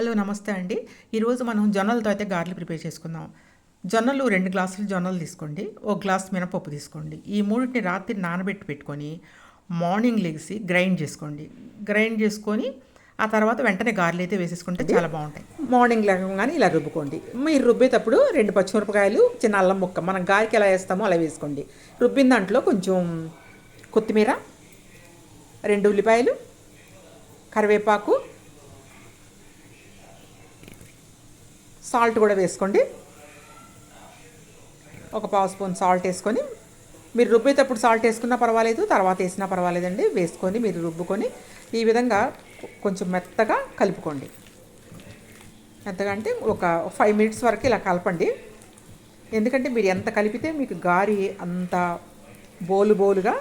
Hello నమస్తే అండి. ఈరోజు మనం జొన్నలతో అయితే గార్లు ప్రిపేర్ చేసుకుందాం. జొన్నలు రెండు గ్లాసులు జొన్నలు తీసుకోండి. ఒక గ్లాస్ మినపప్పు తీసుకోండి. ఈ మూడింటిని రాత్రి నానబెట్టి పెట్టుకొని మార్నింగ్ లెగిసి గ్రైండ్ చేసుకోండి. గ్రైండ్ చేసుకొని ఆ తర్వాత వెంటనే గారెలు అయితే వేసేసుకుంటే చాలా బాగుంటాయి. మార్నింగ్ లేవగానే ఇలా రుబ్బుకోండి. మీరు రుబ్బేటప్పుడు రెండు పచ్చిమిరపకాయలు చిన్న అల్లం ముక్క మనం గారికి ఎలా వేస్తామో అలా వేసుకోండి. రుబ్బిన దాంట్లో కొంచెం కొత్తిమీర రెండు ఉల్లిపాయలు కరివేపాకు సాల్ట్ కూడా వేసుకోండి. ఒక పావు స్పూన్ సాల్ట్ వేసుకొని మీరు రుబ్బేటప్పుడు సాల్ట్ వేసుకున్నా పర్వాలేదు తర్వాత వేసినా పర్వాలేదండి వేసుకొని మీరు రుబ్బుకొని ఈ విధంగా కొంచెం మెత్తగా కలుపుకోండి. మెత్తగా అంటే ఒక ఫైవ్ మినిట్స్ వరకు ఇలా కలపండి. ఎందుకంటే మీరు ఎంత కలిపితే మీకు గారి అంత బోలు బోలుగా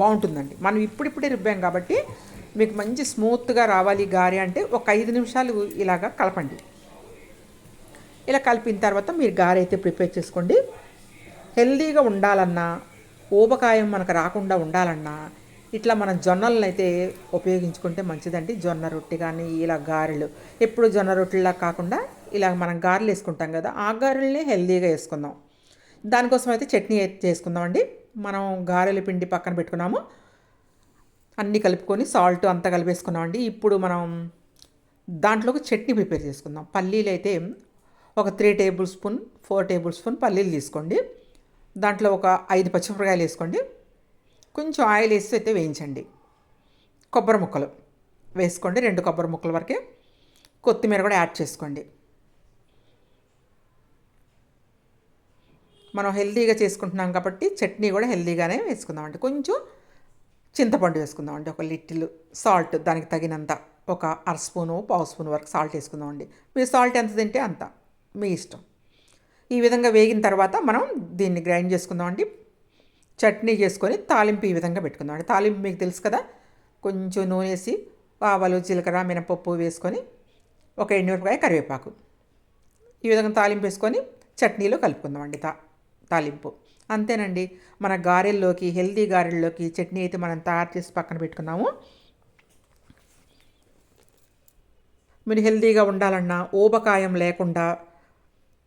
బాగుంటుందండి. మనం ఇప్పుడిప్పుడే రుబ్బాం కాబట్టి మీకు మంచి స్మూత్గా రావాలి గారి అంటే ఒక ఐదు నిమిషాలు ఇలాగా కలపండి. ఇలా కలిపిన తర్వాత మీరు గారె అయితే ప్రిపేర్ చేసుకోండి. హెల్దీగా ఉండాలన్నా ఊబకాయం మనకు రాకుండా ఉండాలన్నా ఇట్లా మన జొన్నలను అయితే ఉపయోగించుకుంటే మంచిదండి. జొన్న రొట్టె కానీ ఇలా గారెలు. ఎప్పుడు జొన్న రొట్టెలా కాకుండా ఇలా మనం గారెలు వేసుకుంటాం కదా ఆ గారెల్ని హెల్దీగా వేసుకుందాం. దానికోసం అయితే చట్నీ చేసుకుందామండి. మనం గారెల పిండి పక్కన పెట్టుకున్నాము. అన్నీ కలుపుకొని సాల్ట్ అంతా కలిపేసుకున్నామండి. ఇప్పుడు మనం దాంట్లోకి చట్నీ ప్రిపేర్ చేసుకుందాం. పల్లీలు అయితే ఒక three tablespoon four tablespoon పల్లీలు తీసుకోండి. దాంట్లో ఒక ఐదు పచ్చిమిరపకాయలు వేసుకోండి. కొంచెం ఆయిల్ వేసి అయితే వేయించండి. కొబ్బరి ముక్కలు వేసుకోండి. రెండు కొబ్బరి ముక్కల వరకే కొత్తిమీర కూడా యాడ్ చేసుకోండి. మనం హెల్తీగా చేసుకుంటున్నాం కాబట్టి చట్నీ కూడా హెల్తీగానే వేసుకుందామండి. కొంచెం చింతపండు వేసుకుందామండి. ఒక లిటిల్ సాల్ట్ దానికి తగినంత ఒక అర స్పూను పావు స్పూన్ వరకు సాల్ట్ వేసుకుందామండి. మీరు సాల్ట్ ఎంత తింటే అంత. మీ ఇష్టం. ఈ విధంగా వేగిన తర్వాత మనం దీన్ని గ్రైండ్ చేసుకుందామండి చట్నీ చేసుకొని తాలింపు ఈ విధంగా పెట్టుకుందామండి తాలింపు మీకు తెలుసు కదా కొంచెం నూనె వేసి ఆవాలు జీలకర్ర మినపప్పు వేసుకొని ఒక ఎండుమిరపకాయ కరివేపాకు. ఈ విధంగా తాలింపు వేసుకొని చట్నీలో కలుపుకుందామండి తా తాలింపు. అంతేనండి మన గారెల్లోకి హెల్తీ గారెల్లోకి చట్నీ అయితే మనం తయారు చేసి పక్కన పెట్టుకున్నాము. మీరు హెల్తీగా ఉండాలన్నా ఊబకాయం లేకుండా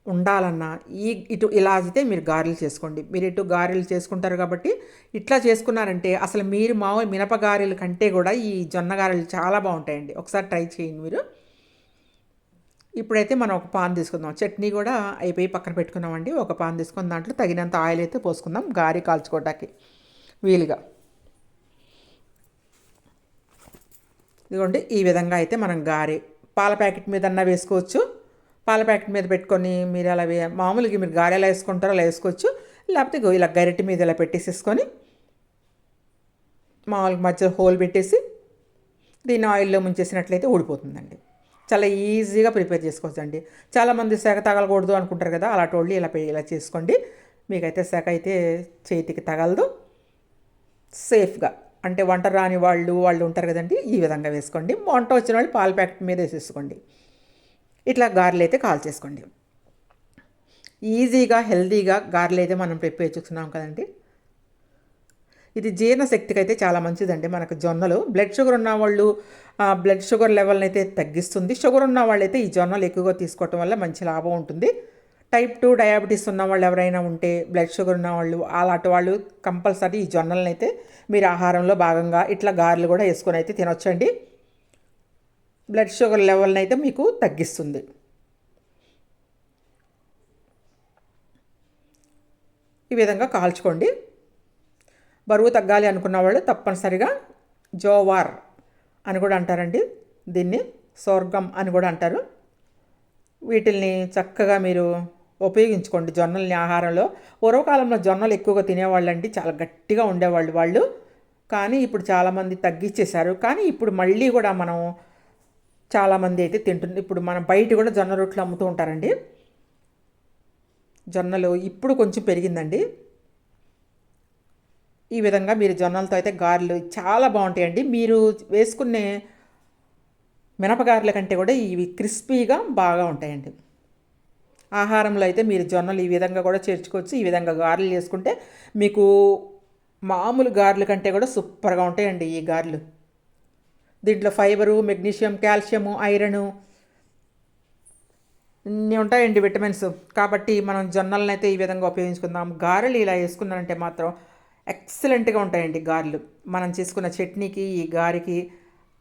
ఉండాలన్నా ఈ ఇటు ఇలా అయితే మీరు గారెలు చేసుకోండి. మీరు ఇటు గారెలు చేసుకుంటారు కాబట్టి ఇట్లా చేసుకున్నారంటే అసలు మీరు మామూలు మినప గారెలు కంటే కూడా ఈ జొన్న గారెలు చాలా బాగుంటాయండి. ఒకసారి ట్రై చేయండి మీరు. ఇప్పుడైతే మనం ఒక పాన్ తీసుకుందాం. చట్నీ కూడా అయిపోయి పక్కన పెట్టుకున్నామండి. ఒక పాన్ తీసుకుని దాంట్లో తగినంత ఆయిల్ అయితే పోసుకుందాం. గారి కాల్చుకోవడానికి వీలుగా. ఇదిగోండి ఈ విధంగా అయితే మనం గారి పాల ప్యాకెట్ మీద అన్న వేసుకోవచ్చు. పాల ప్యాకెట్ మీద పెట్టుకొని మీరు అలా మామూలుగా మీరు గాడెలా ఎలా వేసుకుంటారో అలా వేసుకోవచ్చు. లేకపోతే ఇలా గరిటె మీద ఇలా పెట్టేసేసుకొని మామూలుగా మధ్యలో హోల్ పెట్టేసి దీన్ని ఆయిల్లో ముంచేసినట్లయితే ఊడిపోతుందండి. చాలా ఈజీగా ప్రిపేర్ చేసుకోవచ్చండి. చాలామంది శాఖ తగలకూడదు అనుకుంటారు కదా అలాంటి వాళ్ళు ఇలా పె- ఇలా చేసుకోండి. మీకైతే శాఖ అయితే చేతికి తగలదు. సేఫ్గా. అంటే వంట రాని వాళ్ళు వాళ్ళు ఉంటారు కదండి ఈ విధంగా వేసుకోండి. వంట వచ్చిన వాళ్ళు పాల ప్యాకెట్ మీద వేసేసుకోండి. ఇట్లా గారెలు అయితే కాల్ చేసుకోండి ఈజీగా హెల్తీగా గారెలు అయితే మనం ప్రిపేర్ చేసుకున్నాం కదండి. ఇది జీర్ణశక్తికి అయితే చాలా మంచిదండి. మనకు జొన్నలు బ్లడ్ షుగర్ ఉన్న వాళ్ళు బ్లడ్ షుగర్ లెవెల్ని అయితే తగ్గిస్తుంది. షుగర్ ఉన్న వాళ్ళైతే ఈ జొన్నలు ఎక్కువగా తీసుకోవటం వల్ల మంచి లాభం ఉంటుంది. టైప్ టూ డయాబెటీస్ ఉన్న వాళ్ళు ఎవరైనా ఉంటే బ్లడ్ షుగర్ ఉన్న వాళ్ళు అలాంటి వాళ్ళు కంపల్సరీ ఈ జొన్నలను అయితే మీరు ఆహారంలో భాగంగా ఇట్లా గారెలు కూడా వేసుకొని అయితే తినొచ్చండి. బ్లడ్ షుగర్ లెవెల్ని అయితే మీకు తగ్గిస్తుంది. ఈ విధంగా కాల్చుకోండి. బరువు తగ్గాలి అనుకున్న వాళ్ళు తప్పనిసరిగా జోవార్ అని కూడా అంటారండి. దీన్ని సోర్గం అని కూడా అంటారు. వీటిల్ని చక్కగా మీరు ఉపయోగించుకోండి. జొన్నల్ని ఆహారంలో. పూర్వకాలంలో జొన్నలు ఎక్కువగా తినేవాళ్ళండి. చాలా గట్టిగా ఉండేవాళ్ళు వాళ్ళు. కానీ ఇప్పుడు చాలామంది తగ్గించేశారు కానీ ఇప్పుడు మళ్ళీ కూడా మనం చాలామంది అయితే తింటుంది. ఇప్పుడు మనం బయట కూడా జొన్న రొట్టెలు అమ్ముతూ ఉంటారండి. జొన్నలు ఇప్పుడు కొంచెం పెరిగిందండి. ఈ విధంగా మీరు జొన్నలతో అయితే గారెలు చాలా బాగుంటాయండి. మీరు వేసుకునే మినపగారెల కంటే కూడా ఇవి క్రిస్పీగా బాగా ఉంటాయండి. ఆహారంలో అయితే మీరు జొన్నలు ఈ విధంగా కూడా చేర్చుకోవచ్చు. ఈ విధంగా గారెలు చేసుకుంటే మీకు మామూలు గారెల కంటే కూడా సూపర్గా ఉంటాయండి ఈ గారెలు. దీంట్లో ఫైబరు మెగ్నీషియం కాల్షియము ఐరను ఇన్ని ఉంటాయండి విటమిన్స్. కాబట్టి మనం జొన్నలను అయితే ఈ విధంగా ఉపయోగించుకుందాం. గారెలు ఇలా వేసుకున్నారంటే మాత్రం ఎక్సలెంట్గా ఉంటాయండి గారెలు. మనం చేసుకున్న చట్నీకి ఈ గారెకి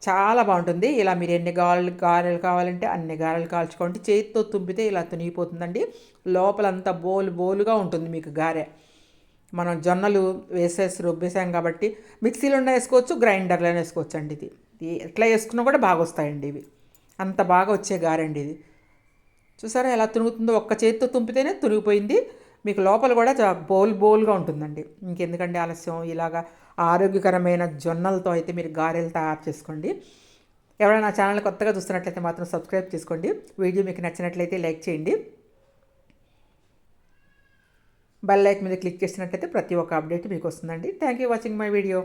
చాలా బాగుంటుంది. ఇలా మీరు ఎన్ని గారెలు గారెలు కావాలంటే అన్ని గారెలు కాల్చుకోండి. చేతితో తుంపితే ఇలా తునిగిపోతుందండి. లోపలంతా బోలు బోలుగా ఉంటుంది మీకు గారె. మనం జొన్నలు వేసేసి రుబ్బేసాం కాబట్టి మిక్సీలో వేసుకోవచ్చు గ్రైండర్లో వేసుకోవచ్చు అండి ఇది. ఎట్లా వేసుకున్నా కూడా బాగా వస్తాయండి ఇవి. అంత బాగా వచ్చే గారండి ఇది. చూసారా ఎలా తునుగుతుందో ఒక్క చేతితో తుంపితేనే తునిగిపోయింది మీకు లోపల కూడా బోల్ బోల్గా ఉంటుందండి. ఇంకెందుకండి ఆలస్యం? ఇలాగా ఆరోగ్యకరమైన జొన్నలతో అయితే మీరు గారెలు తయారు చేసుకోండి. ఎవరైనా నా ఛానల్ కొత్తగా చూస్తున్నట్లయితే మాత్రం సబ్స్క్రైబ్ చేసుకోండి. వీడియో మీకు నచ్చినట్లయితే లైక్ చేయండి. బెల్ లైక్ మీద క్లిక్ చేసినట్లయితే ప్రతి ఒక్క అప్డేట్ మీకు వస్తుందండి. Thank you watching my video.